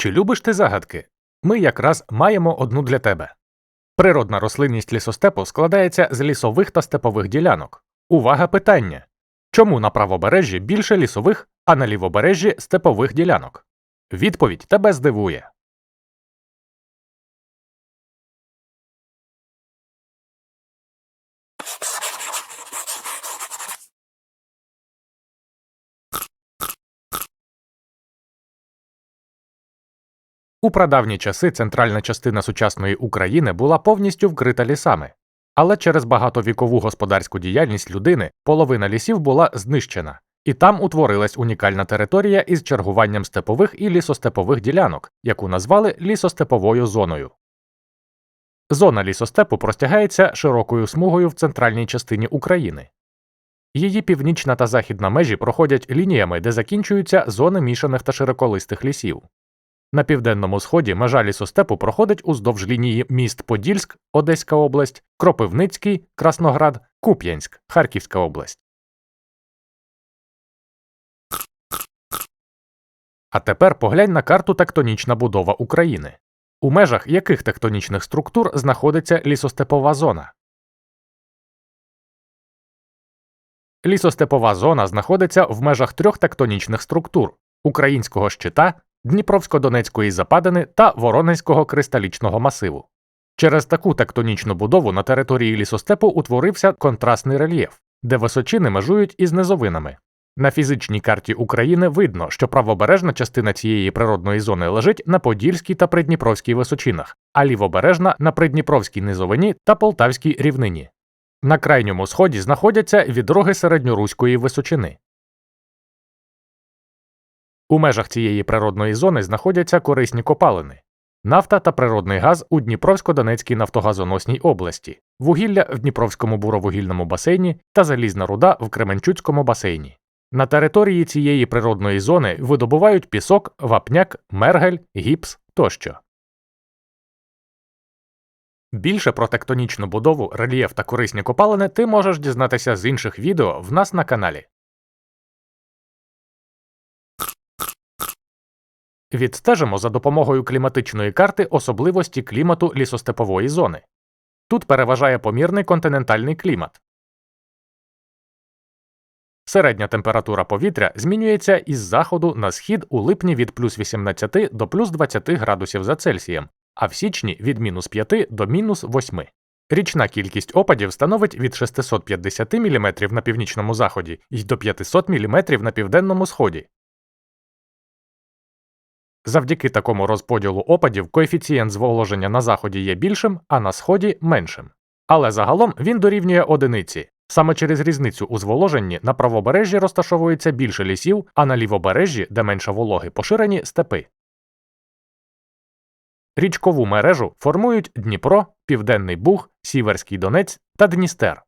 Чи любиш ти загадки? Ми якраз маємо одну для тебе. Природна рослинність лісостепу складається з лісових та степових ділянок. Увага питання. Чому на правобережжі більше лісових, а на лівобережжі степових ділянок? Відповідь тебе здивує. У прадавні часи центральна частина сучасної України була повністю вкрита лісами, але через багатовікову господарську діяльність людини половина лісів була знищена, і там утворилась унікальна територія із чергуванням степових і лісостепових ділянок, яку назвали лісостеповою зоною. Зона лісостепу простягається широкою смугою в центральній частині України. Її північна та західна межі проходять лініями, де закінчуються зони мішаних та широколистих лісів. На південному сході межа лісостепу проходить уздовж лінії міст Подільськ, Одеська область, Кропивницький, Красноград, Куп'янськ, Харківська область. А тепер поглянь на карту тектонічна будова України. У межах яких тектонічних структур знаходиться лісостепова зона? Лісостепова зона знаходиться в межах трьох тектонічних структур українського щита, Дніпровсько-Донецької западини та Воронезького кристалічного масиву. Через таку тектонічну будову на території лісостепу утворився контрастний рельєф, де височини межують із низовинами. На фізичній карті України видно, що правобережна частина цієї природної зони лежить на Подільській та Придніпровській височинах, а лівобережна на Придніпровській низовині та Полтавській рівнині. На крайньому сході знаходяться відроги середньоруської височини. У межах цієї природної зони знаходяться корисні копалини, нафта та природний газ у Дніпровсько-Донецькій нафтогазоносній області, вугілля в Дніпровському буровугільному басейні та залізна руда в Кременчуцькому басейні. На території цієї природної зони видобувають пісок, вапняк, мергель, гіпс тощо. Більше про тектонічну будову, рельєф та корисні копалини ти можеш дізнатися з інших відео в нас на каналі. Відстежимо за допомогою кліматичної карти особливості клімату лісостепової зони. Тут переважає помірний континентальний клімат. Середня температура повітря змінюється із заходу на схід у липні від плюс 18 до плюс 20 градусів за Цельсієм, а в січні від мінус 5 до мінус 8. Річна кількість опадів становить від 650 мм на північному заході і до 500 мм на південному сході. Завдяки такому розподілу опадів коефіцієнт зволоження на заході є більшим, а на сході меншим. Але загалом він дорівнює одиниці. Саме через різницю у зволоженні на правобережжі розташовується більше лісів, а на лівобережжі, де менше вологи, поширені степи. Річкову мережу формують Дніпро, Південний Буг, Сіверський Донець та Дністер.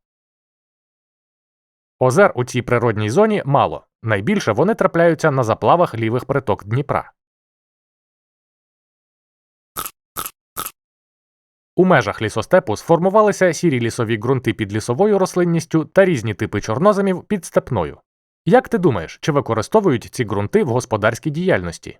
Озер у цій природній зоні мало. Найбільше вони трапляються на заплавах лівих приток Дніпра. У межах лісостепу сформувалися сірі лісові ґрунти під лісовою рослинністю та різні типи чорноземів під степною. Як ти думаєш, чи використовують ці ґрунти в господарській діяльності?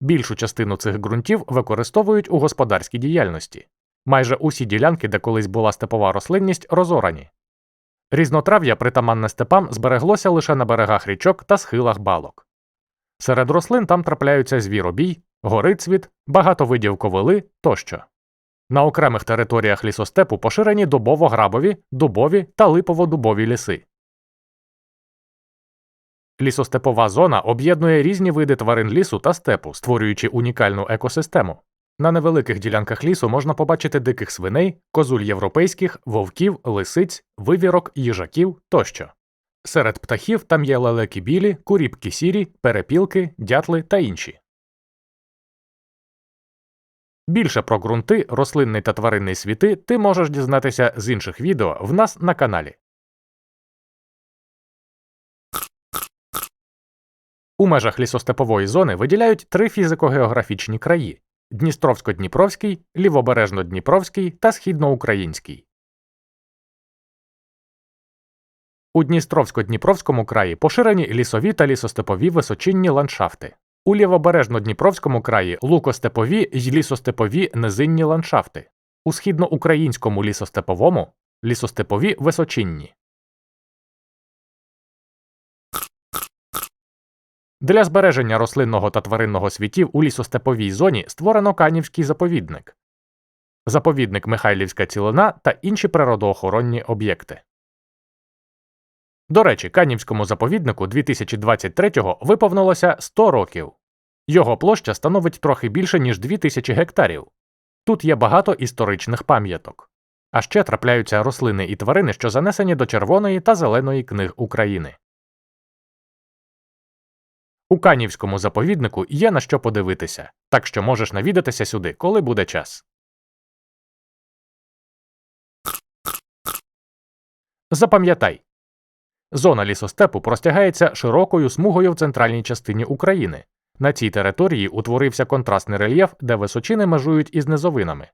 Більшу частину цих ґрунтів використовують у господарській діяльності. Майже усі ділянки, де колись була степова рослинність, розорані. Різнотрав'я притаманне степам збереглося лише на берегах річок та схилах балок. Серед рослин там трапляються звіробій, горицвіт, багато видів ковили тощо. На окремих територіях лісостепу поширені дубово-грабові, дубові та липово-дубові ліси. Лісостепова зона об'єднує різні види тварин лісу та степу, створюючи унікальну екосистему. На невеликих ділянках лісу можна побачити диких свиней, козуль європейських, вовків, лисиць, вивірок, їжаків тощо. Серед птахів там є лелеки білі, куріпки сірі, перепілки, дятли та інші. Більше про ґрунти, рослинний та тваринний світи ти можеш дізнатися з інших відео в нас на каналі. У межах лісостепової зони виділяють три фізико-географічні краї Дністровсько-Дніпровський, Лівобережно-Дніпровський та Східноукраїнський. У Дністровсько-Дніпровському краї поширені лісові та лісостепові височинні ландшафти. У лівобережно-Дніпровському краї лукостепові й лісостепові низинні ландшафти. У східноукраїнському лісостеповому лісостепові височинні. Для збереження рослинного та тваринного світів у лісостеповій зоні створено Канівський заповідник, заповідник Михайлівська цілина та інші природоохоронні об'єкти. До речі, Канівському заповіднику 2023-го виповнилося 100 років. Його площа становить трохи більше, ніж 2000 гектарів. Тут є багато історичних пам'яток. А ще трапляються рослини і тварини, що занесені до Червоної та Зеленої книг України. У Канівському заповіднику є на що подивитися, так що можеш навідатися сюди, коли буде час. Запам'ятай. Зона лісостепу простягається широкою смугою в центральній частині України. На цій території утворився контрастний рельєф, де височини межують із низовинами.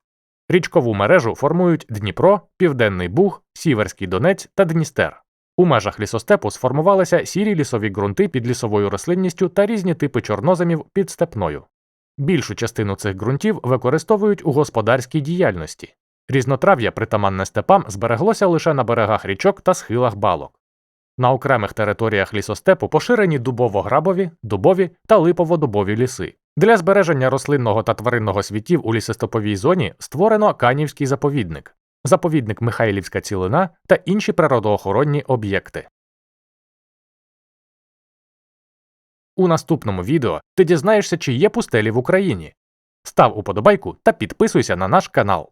Річкову мережу формують Дніпро, Південний Буг, Сіверський Донець та Дністер. У межах лісостепу сформувалися сірі лісові ґрунти під лісовою рослинністю та різні типи чорноземів під степною. Більшу частину цих ґрунтів використовують у господарській діяльності. Різнотрав'я, притаманне степам, збереглося лише на берегах річок та схилах балок. На окремих територіях лісостепу поширені дубово-грабові, дубові та липово-дубові ліси. Для збереження рослинного та тваринного світів у лісостеповій зоні створено Канівський заповідник, заповідник Михайлівська цілина та інші природоохоронні об'єкти. У наступному відео ти дізнаєшся, чи є пустелі в Україні. Став уподобайку та підписуйся на наш канал.